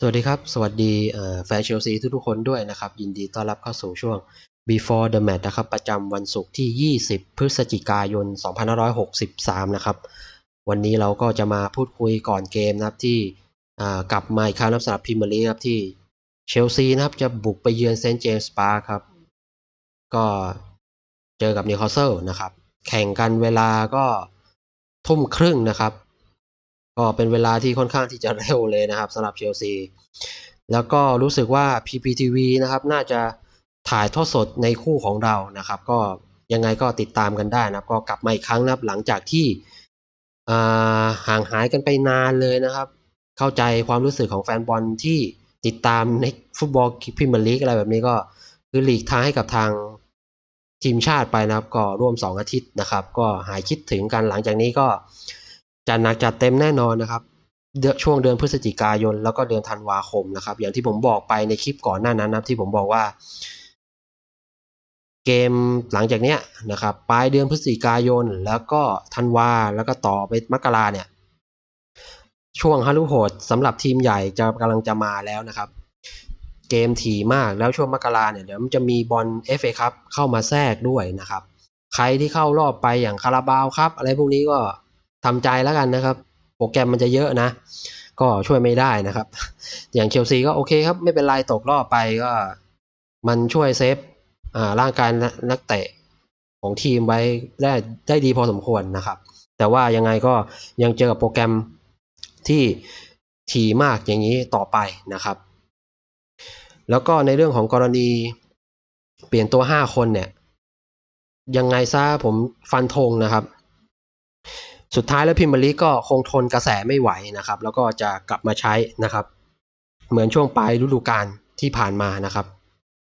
สวัสดีครับ สวัสดีแฟนเชลซีทุกๆคนด้วยนะครับ ยินดีต้อนรับเข้าสู่ช่วง Before the Match นะครับ ประจำวันศุกร์ที่ 20 พฤศจิกายน 2563 นะครับ วันนี้เราก็จะมาพูดคุยก่อนเกมนะครับ ที่กลับมาอีกครั้งนับสำหรับพรีเมียร์ลีกครับที่เชลซีนะครับ จะบุกไปเยือนเซนต์เจมส์ปาร์คครับ ก็เจอกับนิวคาสเซิลนะครับ แข่งกันเวลาก็ทุ่มครึ่งนะครับ ก็เป็นเวลาที่ค่อนข้างที่จะเร็วเลยนะครับสำหรับเชลซีแล้วก็รู้สึกว่า PPTV นะครับน่าจะถ่ายทอดสดในคู่ของเรานะครับ ก็ยังไงก็ติดตามกันได้นะครับก็กลับมาอีกครั้งนะครับหลังจากที่ห่างหายกันไปนานเลยนะครับ เข้าใจความรู้สึกของแฟนบอลที่ติดตามในฟุตบอลพรีเมียร์ลีกอะไรแบบนี้ก็คือหลีกทางให้กับทางทีมชาติไปนะครับ ก็ร่วม 2 อาทิตย์นะครับ ก็หายคิดถึงกันหลังจากนี้ก็ จัดหนักจัดเต็มแน่นอนนะครับเดือนช่วงเดือนพฤศจิกายน แล้วก็เดือนธันวาคมนะครับ อย่างที่ผมบอกไปในคลิปก่อนหน้านั้นนะที่ผมบอกว่า เกมหลังจากเนี้ยนะครับปลายเดือนพฤศจิกายน แล้วก็ธันวาแล้วก็ต่อไปมกราเนี่ย ช่วงฮารุโหดสำหรับทีมใหญ่จะกำลังจะมาแล้วนะครับ เกมถี่มากแล้วช่วงมกราเนี่ยเดี๋ยวมันจะมีบอลเอฟเอคัพเข้ามาแทรกด้วยนะครับ ใครที่เข้ารอบไปอย่างคาราบาวครับ อะไรพวกนี้ก็ ทำใจแล้วกันนะครับ โปรแกรมมันจะเยอะนะ ก็ช่วยไม่ได้นะครับ อย่างเชลซีก็โอเคครับไม่เป็นไรตกรอบไปก็มันช่วยเซฟร่างกายนักเตะของทีมไว้ได้ได้ดีพอสมควรนะครับ แต่ว่ายังไงก็ยังเจอกับโปรแกรมที่ถี่มากอย่างนี้ต่อไปนะครับ แล้วก็ในเรื่องของกรณีเปลี่ยนตัวห้าคนเนี่ย ยังไงซะผมฟันธงนะครับ สุดท้ายแล้วพิมพ์ลีกก็คงทนกระแสไม่ไหวนะครับ แล้วก็จะกลับมาใช้นะครับ เหมือนช่วงปลายฤดูกาลที่ผ่านมานะครับ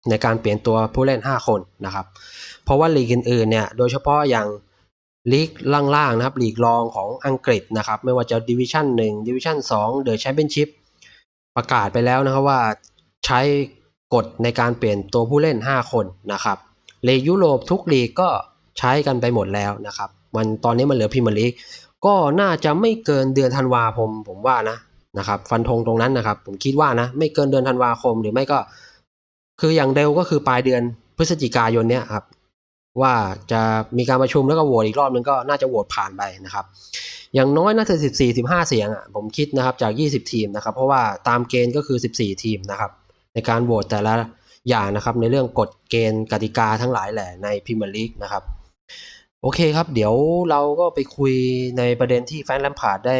ในการเปลี่ยนตัวผู้เล่น 5 คนนะครับ เพราะว่าลีกอื่นๆเนี่ยโดยเฉพาะอย่างลีกล่างๆนะครับลีกรองของอังกฤษนะครับ ไม่ว่าจะดิวิชั่น1ดิวิชั่น2เดอะแชมเปี้ยนชิพประกาศไปแล้วนะครับว่าใช้กฎในการเปลี่ยนตัวผู้เล่น 5 คนนะครับลียุโรปทุกลีกก็ใช้กันไปหมดแล้วนะครับ มันตอนนี้มันเหลือพรีเมียร์ลีกก็น่าจะไม่เกินเดือนธันวาคมผมว่านะนะครับ ฟันธงตรงนั้นนะครับ ผมคิดว่านะ ไม่เกินเดือนธันวาคมหรือไม่ก็ คืออย่างเร็วก็คือปลายเดือนพฤศจิกายนเนี่ยครับ ว่าจะมีการประชุมแล้วก็โหวตอีกรอบนึงก็น่าจะโหวตผ่านไปนะครับ อย่างน้อยน่าจะ 14 15 เสียงอะผมคิดนะครับจาก 20 ทีมนะครับ เพราะว่าตามเกณฑ์ก็คือ 14 ทีมนะครับ ในการโหวตแต่ละอย่างนะครับในเรื่องกฎเกณฑ์กติกาทั้งหลายแหละในพรีเมียร์ลีกนะครับ โอเคครับ เดี๋ยวเราก็ไปคุยในประเด็นที่แฟรงค์แลมพาร์ดได้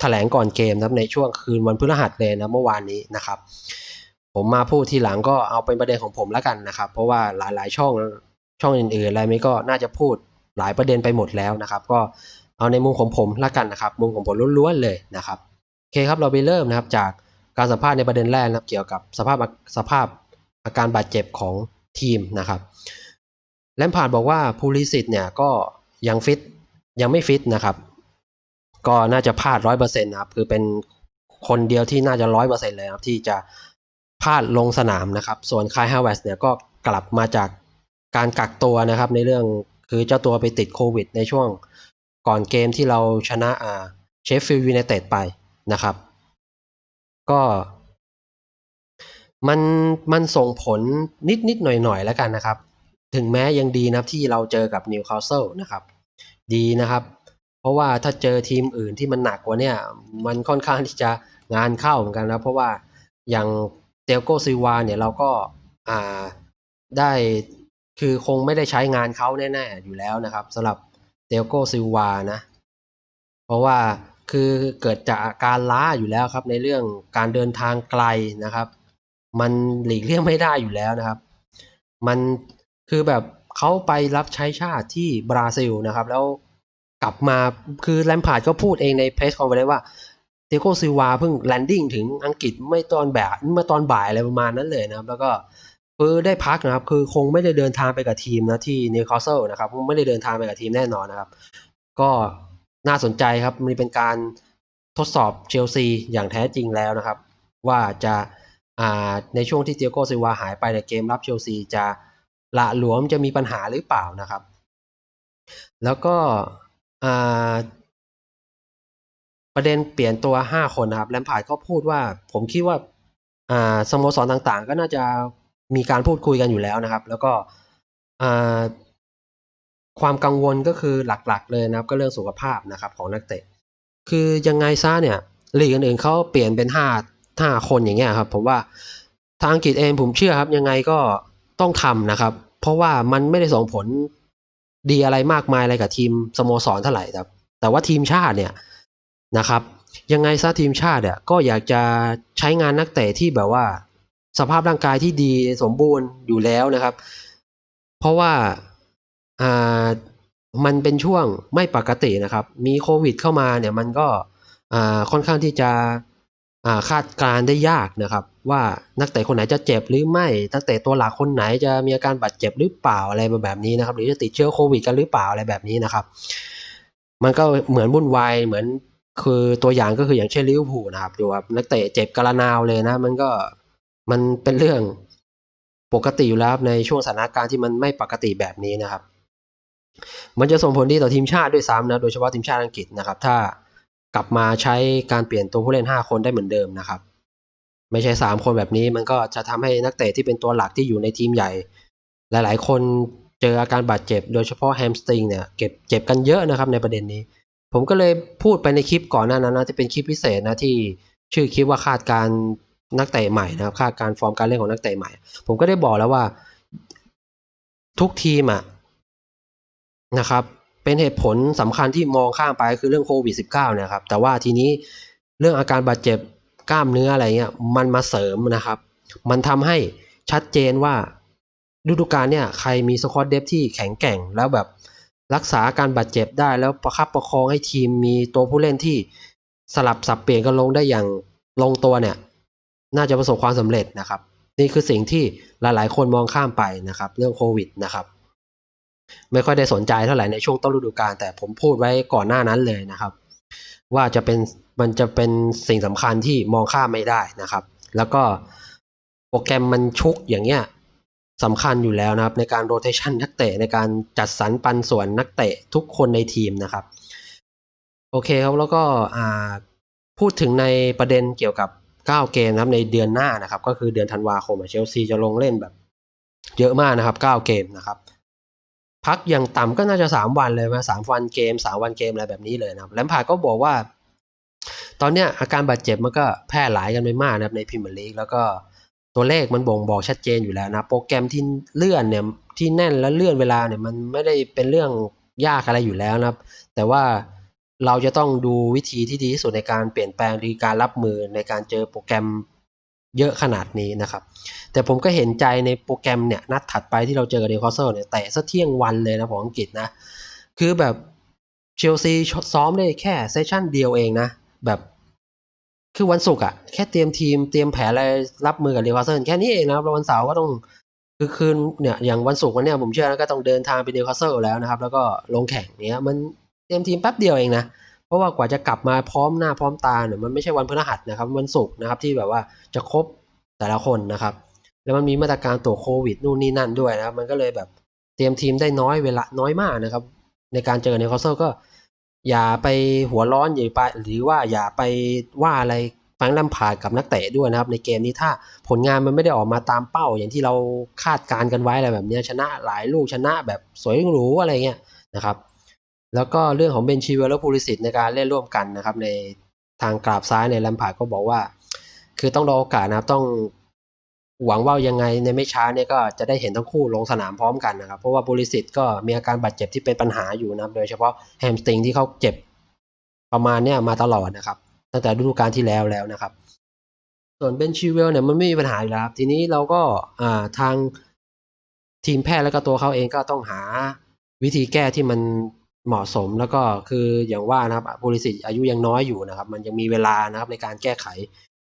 แถลงก่อนเกมนะครับในช่วงคืนวันพฤหัสเลยนะเมื่อวานนี้นะครับ ผมมาพูดทีหลังก็เอาเป็นประเด็นของผมแล้วกันนะครับ เพราะว่าหลายๆช่องช่องอื่นๆอะไรไม่ก็น่าจะพูดหลายประเด็นไปหมดแล้วนะครับ ก็เอาในมุมของผมแล้วกันนะครับ มุมของผมล้วนๆเลยนะครับโอเคครับเราไปเริ่มนะครับจากการสัมภาษณ์ในประเด็นแรกนะครับ เกี่ยวกับสภาพสภาพอาการบาดเจ็บของทีมนะครับ แลมพาร์ดบอกว่าพูลิสิตเนี่ยก็ยังฟิตยังไม่ฟิตนะครับ ก็น่าจะพลาดร้อยเปอร์เซ็นต์นะครับ คือเป็นคนเดียวที่น่าจะร้อยเปอร์เซ็นต์เลยครับ ที่จะพลาดลงสนามนะครับ ส่วนคายฮาวเวสเนี่ยก็กลับมาจากการกักตัวนะครับ ในเรื่องคือเจ้าตัวไปติดโควิด ในช่วงก่อนเกมที่เราชนะอ่าเชฟฟิลด์ยูไนเต็ดไปนะครับ ก็มันมันส่งผลนิดนิดหน่อยหน่อยแล้วกันนะครับ ถึงแม้ยังดีนะที่เราเจอกับนิวคาสเซิลนะครับ ดีนะครับ เพราะว่าถ้าเจอทีมอื่นที่มันหนักกว่าเนี่ยมันค่อนข้างที่จะงานเข้าเหมือนกันนะเพราะว่าอย่างเตลโกซิวาเนี่ยเราก็อ่าได้คือคงไม่ได้ใช้งานเขาแน่ๆอยู่แล้วนะครับสำหรับเตลโกซิวานะ เพราะว่าคือเกิดจากอาการล้าอยู่แล้วครับ ในเรื่องการเดินทางไกลนะครับ มันหลีกเลี่ยงไม่ได้อยู่แล้วนะครับ มัน คือแบบเขาไปรับใช้ชาติที่บราซิลนะครับ แล้วกลับมาคือแลมพาร์ดก็พูดเองในเพรสคอนเฟอเรนซ์ว่าเตโกซิวาเพิ่งแลนดิ้งถึงอังกฤษไม่ตอนแบบเมื่อตอนบ่ายอะไรประมาณนั้นเลยนะครับ แล้วก็คือได้พักนะครับ คือคงไม่ได้เดินทางไปกับทีมนะที่นิวคาสเซิลนะครับไม่ได้เดินทางไปกับทีมแน่นอนนะครับ ก็น่าสนใจครับมันเป็นการทดสอบเชลซีอย่างแท้จริงแล้วนะครับ ว่าจะาในช่วงที่เตียโกซิวาหายไปในเกมรับเชลซีจะ ละหลวมจะมีปัญหาหรือเปล่านะครับ แล้วก็ประเด็นเปลี่ยนตัว 5 คนนะครับแลมพาร์ดก็พูดว่าผมคิดว่าาสโมสรต่างๆ ก็น่าจะมีการพูดคุยกันอยู่แล้วนะครับ แล้วก็ความกังวลก็คือหลักๆ เลยนะครับ ก็เรื่องสุขภาพนะครับของนักเตะ คือยังไงซะเนี่ยลีกอื่นๆเขาเปลี่ยนเป็นห้าห้าคนอย่างเงี้ยครับ ผมว่าทางอังกฤษเองผมเชื่อครับ ยังไงก็ ต้องทำนะครับ เพราะว่ามันไม่ได้ส่งผลดีอะไรมากมายอะไรกับทีมสโมสรเท่าไหร่ครับ แต่ว่าทีมชาติเนี่ยนะครับ ยังไงซะทีมชาติเนี่ยก็อยากจะใช้งานนักเตะที่แบบว่า สภาพร่างกายที่ดีสมบูรณ์อยู่แล้วนะครับ เพราะว่าอ่ามันเป็นช่วงไม่ปกตินะครับ มีโควิดเข้ามาเนี่ยมันก็อ่าค่อนข้างที่จะอ่าคาดการณ์ได้ยากนะครับ ว่านักเตะคนไหนจะเจ็บหรือไม่ นักเตะตัวหลักคนไหนจะมีอาการบาดเจ็บหรือเปล่าอะไรแบบนี้นะครับ หรือจะติดเชื้อโควิดกันหรือเปล่าอะไรแบบนี้นะครับ มันก็เหมือนวุ่นวายเหมือนคือตัวอย่างก็คืออย่างเช่นลิเวอร์พูลนะครับดูครับนักเตะเจ็บกระนาวเลยนะ มันก็มันเป็นเรื่องปกติอยู่แล้วในช่วงสถานการณ์ที่มันไม่ปกติแบบนี้นะครับ มันจะส่งผลดีต่อทีมชาติด้วยซ้ำนะโดยเฉพาะทีมชาติอังกฤษนะครับ ถ้ากลับมาใช้การเปลี่ยนตัวผู้เล่น 5 คนได้เหมือนเดิมนะครับ ไม่ใช่ 3 คนแบบนี้มันก็จะทำให้นักเตะที่เป็นตัวหลักที่อยู่ในทีมใหญ่ หลาย ๆ คนเจออาการบาดเจ็บ โดยเฉพาะแฮมสตริงเนี่ยเก็บเจ็บกันเยอะนะครับในประเด็นนี้ ผมก็เลยพูดไปในคลิปก่อนหน้านั้นนะจะเป็นคลิปพิเศษนะที่ชื่อคลิปว่าคาดการนักเตะใหม่นะครับคาดการฟอร์มการเล่นของนักเตะใหม่ ผมก็ได้บอกแล้วว่าทุกทีมอะนะครับเป็นเหตุผลสำคัญที่มองข้ามไปคือเรื่องโควิด -19 เนี่ยครับแต่ว่าทีนี้เรื่องอาการบาดเจ็บ กล้ามเนื้ออะไรเงี้ยมันมาเสริมนะครับ มันทำให้ชัดเจนว่าฤดูกาลเนี่ยใครมีสควอตเดฟที่แข็งแกร่งแล้วแบบรักษาการบาดเจ็บได้แล้วประคับประคองให้ทีมมีตัวผู้เล่นที่สลับสับเปลี่ยนกันลงได้อย่างลงตัวเนี่ย น่าจะประสบความสำเร็จนะครับ นี่คือสิ่งที่หลายๆ คนมองข้ามไปนะครับ เรื่องโควิดนะครับ ไม่ค่อยได้สนใจเท่าไหร่ในช่วงต้นฤดูกาลแต่ผมพูดไว้ก่อนหน้านั้นเลยนะครับ ว่าจะเป็นมันจะเป็นสิ่งสำคัญที่มองข้ามไม่ได้นะครับ แล้วก็โปรแกรมมันชุกอย่างเงี้ยสำคัญอยู่แล้วนะครับ ในการโรเทชันนักเตะในการจัดสรรปันส่วนนักเตะทุกคนในทีมนะครับ โอเคครับแล้วก็อ่าพูดถึงในประเด็นเกี่ยวกับ 9 เกมนะครับในเดือนหน้านะครับ ก็คือเดือนธันวาคมเชลซีจะลงเล่นแบบ เยอะมากนะครับ 9 เกมนะครับ พักอย่างต่ำก็น่าจะ3วันเลยมาสามวันเกม3วันเกมอะไรแบบนี้เลยนะครับแลมพาก็บอกว่า ตอนเนี้ยอาการบาดเจ็บมันก็แพร่หลายกันไปมากนะครับในพรีเมียร์ลีกแล้วก็ตัวเลขมันบ่งบอกชัดเจนอยู่แล้วนะ โปรแกรมที่เลื่อนเนี่ยที่แน่นและเลื่อนเวลาเนี่ยมันไม่ได้เป็นเรื่องยากอะไรอยู่แล้วนะครับ แต่ว่าเราจะต้องดูวิธีที่ดีที่สุดในการเปลี่ยนแปลงหรือการรับมือในการเจอโปรแกรม เยอะขนาดนี้นะครับ แต่ผมก็เห็นใจในโปรแกรมเนี่ยนัดถัดไปที่เราเจอกับเดคอสเซิลเนี่ยแต่ซะเที่ยงวันเลยนะของอังกฤษนะ คือแบบเชลซีซ้อมได้แค่เซสชั่นเดียวเองนะ แบบคือวันศุกร์อะแค่เตรียมทีมเตรียมแผนอะไรรับมือกับเดคอสเซิลแค่นี้เองนะครับแล้ววันเสาร์ก็ต้องคือคืนเนี่ยอย่างวันศุกร์วันเนี้ยผมเชื่อนะก็ต้องเดินทางไปเดคอสเซิลแล้วนะครับ แล้วก็ลงแข่งเนี้ยมันเตรียมทีมแป๊บเดียวเองนะ เพราะว่ากว่าจะกลับมาพร้อมหน้าพร้อมตาเนี่ยมันไม่ใช่วันพฤหัสนะครับวันศุกร์นะครับที่แบบว่าจะครบแต่ละคนนะครับ แล้วมันมีมาตรการตรวจโควิดนู่นนี่นั่นด้วยนะครับ มันก็เลยแบบเตรียมทีมได้น้อยเวลาน้อยมากนะครับ ในการเจอในคอสเซิลก็ อย่าไปหัวร้อนอย่าไปหรือว่าอย่าไปว่าอะไรฟรงลมพาดกับนักเตะด้วยนะครับ ในเกมนี้ถ้าผลงานมันไม่ได้ออกมาตามเป้า อย่างที่เราคาดการกันไว้อะไรแบบนี้ชนะหลายลูกชนะแบบสวยหรูอะไรเงี้ยนะครับ แล้วก็เรื่องของเบนชีเวลและพูลิสิตในการเล่นร่วมกันนะครับ ในทางกราบซ้ายในแลมพาร์ก็บอกว่า คือต้องรอโอกาสนะครับต้องหวังว่ายังไงในไม่ช้าเนี่ยก็จะได้เห็นทั้งคู่ลงสนามพร้อมกันนะครับ เพราะว่าบูริสิตก็มีอาการบาดเจ็บที่เป็นปัญหาอยู่นะครับ โดยเฉพาะแฮมสตริงที่เขาเจ็บประมาณเนี้ยมาตลอดนะครับ ตั้งแต่ฤดูกาลที่แล้วแล้วนะครับ ส่วนเบนชิเวลเนี่ยมันไม่มีปัญหาอยู่แล้วครับ ทีนี้เราก็อ่าทางทีมแพทย์แล้วก็ตัวเขาเองก็ต้องหาวิธีแก้ที่มัน เหมาะสมแล้วก็คืออย่างว่านะครับบริสิตอายุยังน้อยอยู่นะครับ มันยังมีเวลานะครับในการแก้ไข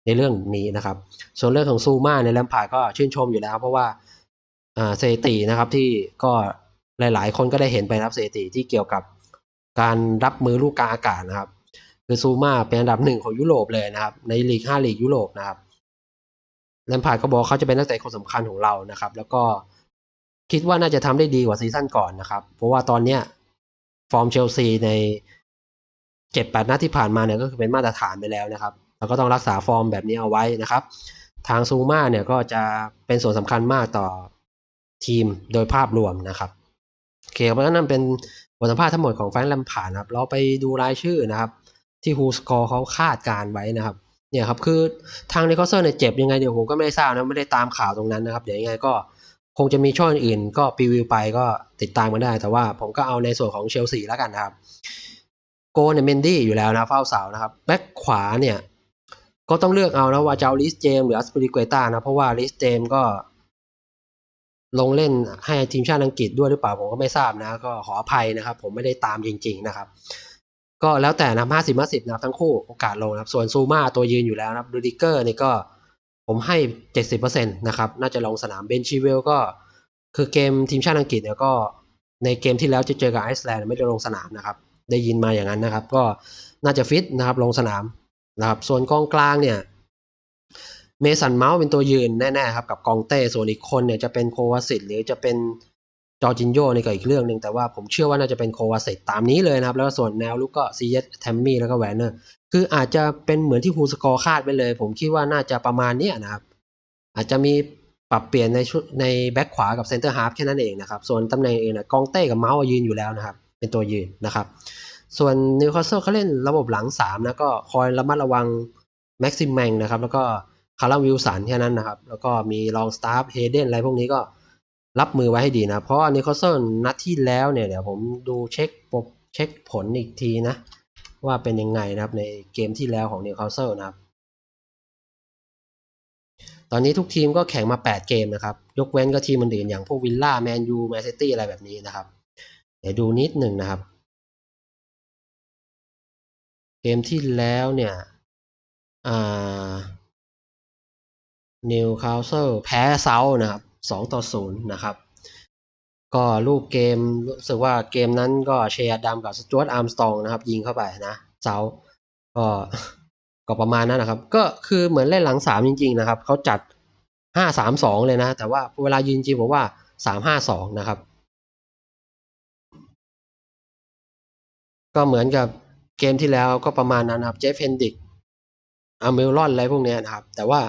ในเรื่องนี้นะครับ ส่วนเรื่องของซูมาในแลมพาก็ชื่นชมอยู่แล้ว เพราะว่าเซตินะครับที่ก็หลาย ๆ คนก็ได้เห็นไปนะครับเซติที่เกี่ยวกับการรับมือลูกกาอากาศนะครับ คือซูมาเป็นอันดับหนึ่งของยุโรปเลยนะครับ ในลีกห้าลีกยุโรปนะครับแลมพาร์ก็บอกเขาจะเป็นนักเตะคนสำคัญของเรานะครับ แล้วก็คิดว่าน่าจะทำได้ดีกว่าซีซั่นก่อนนะครับ เพราะว่าตอนเนี้ย ฟอร์มเชลซีในเจ็ดแปดนัดที่ผ่านมาเนี่ยก็คือเป็นมาตรฐานไปแล้วนะครับเราก็ต้องรักษาฟอร์มแบบนี้เอาไว้นะครับ ทางซูมาเนี่ยก็จะเป็นส่วนสำคัญมากต่อทีมโดยภาพรวมนะครับโอเคเพราะฉะนั้นเป็นบทสัมภาษณ์ทั้งหมดของแฟรงค์แลมพาร์ดนครับ เราไปดูรายชื่อนะครับ ที่ฮูสกอร์เขาคาดการไว้นะครับ เนี่ยครับคือทางนิโคลเซอร์เนี่ยเจ็บยังไงเดี๋ยวผมก็ไม่ได้ทราบนะไม่ได้ตามข่าวตรงนั้นนะครับ เดี๋ยวยังไงก็ คงจะมีช่องอื่นก็พรีวิวไปก็ติดตามกันได้ แต่ว่าผมก็เอาในส่วนของเชลซีแล้วกันนะครับ โกเนี่ยเมนดี้อยู่แล้วนะเฝ้าเสานะครับ แบ็คขวาเนี่ยก็ต้องเลือกเอานะว่าจะเอาลิสเจมหรืออัสปริเกต้านะ เพราะว่าลิสเจมก็ ลงเล่นให้ทีมชาติอังกฤษด้วยหรือเปล่าผมก็ไม่ทราบนะ ก็ขออภัยนะครับ ผมไม่ได้ตามจริง ๆนะครับ ก็แล้วแต่นะห้าสิบห้าสิบนะครับทั้งคู่โอกาสลงนะครับ ส่วนซูมาตัวยืนอยู่แล้วนะครับดูดิเกอร์นี่ก็ ผมให้ 70%นะครับ น่าจะลงสนามเบนชิเวลก็คือเกมทีมชาติอังกฤษเนี่ยก็ในเกมที่แล้วจะเจอกับไอซ์แลนด์ไม่ได้ลงสนามนะครับ ได้ยินมาอย่างนั้นนะครับ ก็น่าจะฟิตนะครับลงสนามนะครับ ส่วนกองกลางเนี่ยเมสันเมาส์เป็นตัวยืนแน่ๆครับกับกองเต้ ส่วนอีกคนเนี่ยจะเป็นโควาสิตหรือจะเป็น จอจินโยนี่ก็อีกเรื่องหนึ่งแต่ว่าผมเชื่อว่าน่าจะเป็นโควาสิตตามนี้เลยนะครับ แล้วส่วนแนวลุกก็ซีเอสแทมมี่แล้วก็แวนเนอร์คืออาจจะเป็นเหมือนที่ฮูสกอร์คาดไปเลย ผมคิดว่าน่าจะประมาณเนี้ยนะครับ อาจจะมีปรับเปลี่ยนในชุดในแบ็คขวากับเซนเตอร์ฮาร์ฟแค่นั้นเองนะครับ ส่วนตำแหน่งเองนะกองเต้กับเมาส์ยืนอยู่แล้วนะครับ เป็นตัวยืนนะครับ ส่วนนิวคาสเซิลเขาเล่นระบบหลังสามนะก็คอยระมัดระวังแม็กซิมแมงนะครับแล้วก็คาร์ลวิลสันแค่นั้นนะครับ แล้วก็มีลองสตาร์ฟเฮเดนอะไรพวกนี้ก็ รับมือไว้ให้ดีนะ เพราะนิวคาสเซิลนัดที่แล้วเนี่ยเดี๋ยวผมดูเช็คปบเช็คผลอีกทีนะ ว่าเป็นยังไงนะครับในเกมที่แล้วของนิวคาสเซิลนะครับ ตอนนี้ทุกทีมก็แข่งมา 8 เกมนะครับ ยกเว้นก็ทีมอื่นๆอย่างพวกวิลล่าแมนยูแมนซิตี้อะไรแบบนี้นะครับ เดี๋ยวดูนิดหนึ่งนะครับ เกมที่แล้วเนี่ยนิวคาสเซิลแพ้เซานะครับ สองต่อศูนย์นะครับ ก็รูปเกมรู้สึกว่าเกมนั้นก็เชียร์ดำกับสจวตอาร์มสตองนะครับ ยิงเข้าไปนะเซาก็ก็ประมาณนั้นนะครับ ก็คือเหมือนเล่นหลังสามจริง ๆ นะครับเขาจัดห้าสามสองเลยนะ แต่ว่าเวลายืนจริงผมว่าสามห้าสองนะครับ ก็เหมือนกับเกมที่แล้วก็ประมาณนั้นครับ เจฟเฮนดิกอาเมลลอนอะไรพวกนี้นะครับ แต่ว่า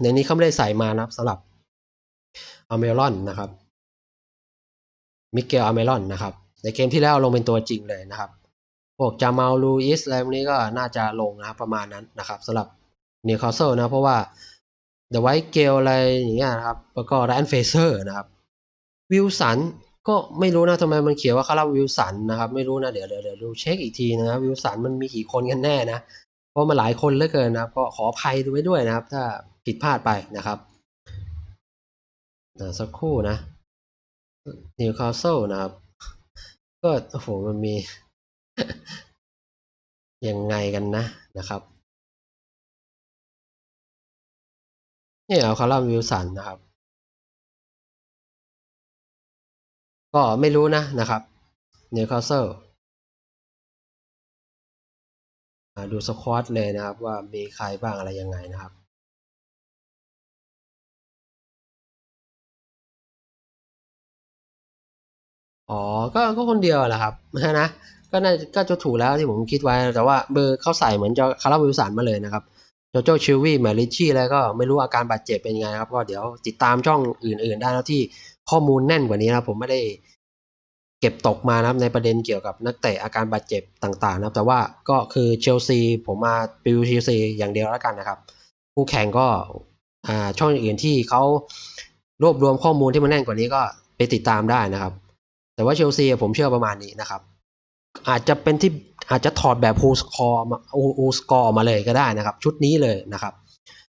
ในนี้เขาไม่ได้ใส่มานะครับสำหรับ อาเมลอนนะครับมิเกลอาเมลอนนะครับ ในเกมที่แล้วลงเป็นตัวจริงเลยนะครับ พวกจามาลูอิสอะไรพวกนี้ก็น่าจะลงนะครับประมาณนั้นนะครับสำหรับนิวคาสเซิลนะเพราะว่าเดอะไวท์เกลอะไรอย่างเงี้ยนะครับ แล้วก็แรนเฟเซอร์นะครับวิลสันก็ไม่รู้นะทำไมมันเขียนว่าคาราวิลสันนะครับไม่รู้นะเดี๋ยวเดี๋ยวเดี๋ยวดูเช็คอีกทีนะครับวิลสันมันมีกี่คนกันแน่นะ เพราะมันหลายคนเหลือเกินนะก็ขออภัยดูไว้ด้วยนะครับ ถ้าผิดพลาดไปนะครับ สักครู่นะนิวคาสเซิลนะครับ ก็โอ้โหมันมี ยังไงกันนะนะครับนี่เอาคาร์ลวิลสันนะครับ ก็ไม่รู้นะนะครับนิวคาสเซิลดูสควอตเลยนะครับว่ามีใครบ้างอะไรยังไงนะครับ อ๋อ ก็ก็คนเดียวแหละครับนะ ก็น่าก็จะถูกแล้วที่ผมคิดไว้ แต่ว่าเบอร์เขาใส่เหมือนจะคาร์ลวิลสันมาเลยนะครับโจโจชิลวี่แมริชี่แล้วก็ไม่รู้อาการบาดเจ็บเป็นยังไงครับ ก็เดี๋ยวติดตามช่องอื่น ๆ ได้แล้วที่ข้อมูลแน่นกว่านี้นะผมไม่ได้เก็บตกมานะครับในประเด็นเกี่ยวกับนักเตะอาการบาดเจ็บต่าง ๆ นะครับ แต่ว่าก็คือเชลซีผมมาปิวเชลซีอย่างเดียวแล้วกันนะครับคู่แข่งก็อ่าช่องอื่นที่เขารวบรวมข้อมูลที่มันแน่นกว่านี้ก็ไปติดตามได้นะครับ แต่ว่าเชลซีผมเชื่อประมาณนี้นะครับ อาจจะเป็นที่อาจจะถอดแบบฮูสกอร์มาฮูสกอร์มาเลยก็ได้นะครับ ชุดนี้เลยนะครับ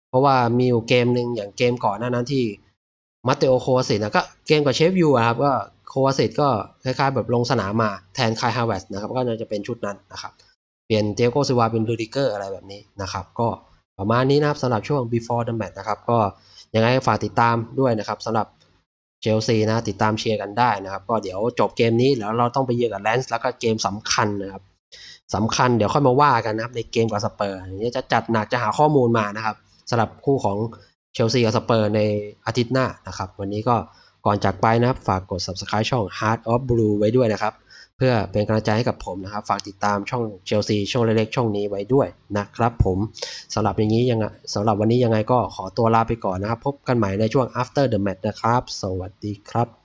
เพราะว่ามีอยู่เกมหนึ่งอย่างเกมก่อนหน้านั้นที่มาเตโอโควาสิตนะก็เกมกับเชฟยูครับก็โควาสิตก็คล้ายๆแบบลงสนามมาแทนคายฮาวเวสนะครับ ก็น่าจะเป็นชุดนั้นนะครับเปลี่ยนเจโกซิวาเป็นลูดิเกอร์อะไรแบบนี้นะครับ ก็ประมาณนี้นะครับสำหรับช่วง before the match นะครับ ก็ยังไงฝากติดตามด้วยนะครับสำหรับ เชลซีนะติดตามเชียร์กันได้นะครับ ก็เดี๋ยวจบเกมนี้แล้วเราต้องไปเยือนกับแลนซ์แล้วก็เกมสำคัญนะครับสำคัญเดี๋ยวค่อยมาว่ากันนะครับในเกมกับสเปอร์นี้จะจัดหนักจะหาข้อมูลมานะครับสำหรับคู่ของเชลซีกับสเปอร์ในอาทิตย์หน้านะครับ วันนี้ก็ก่อนจากไปนะครับ ฝากกด subscribe ช่อง Heart of Blue ไว้ด้วยนะครับ พื่อเป็นกำลังใจให้กับผมนะครับ ฝากติดตามช่องเชลซีช่องเล็กๆช่องนี้ไว้ด้วยนะครับผมสำหรับอย่างนี้ยังไงสำหรับวันนี้ยังไงก็ขอตัวลาไปก่อนนะครับ พบกันใหม่ในช่วง after the match นะครับ สวัสดีครับ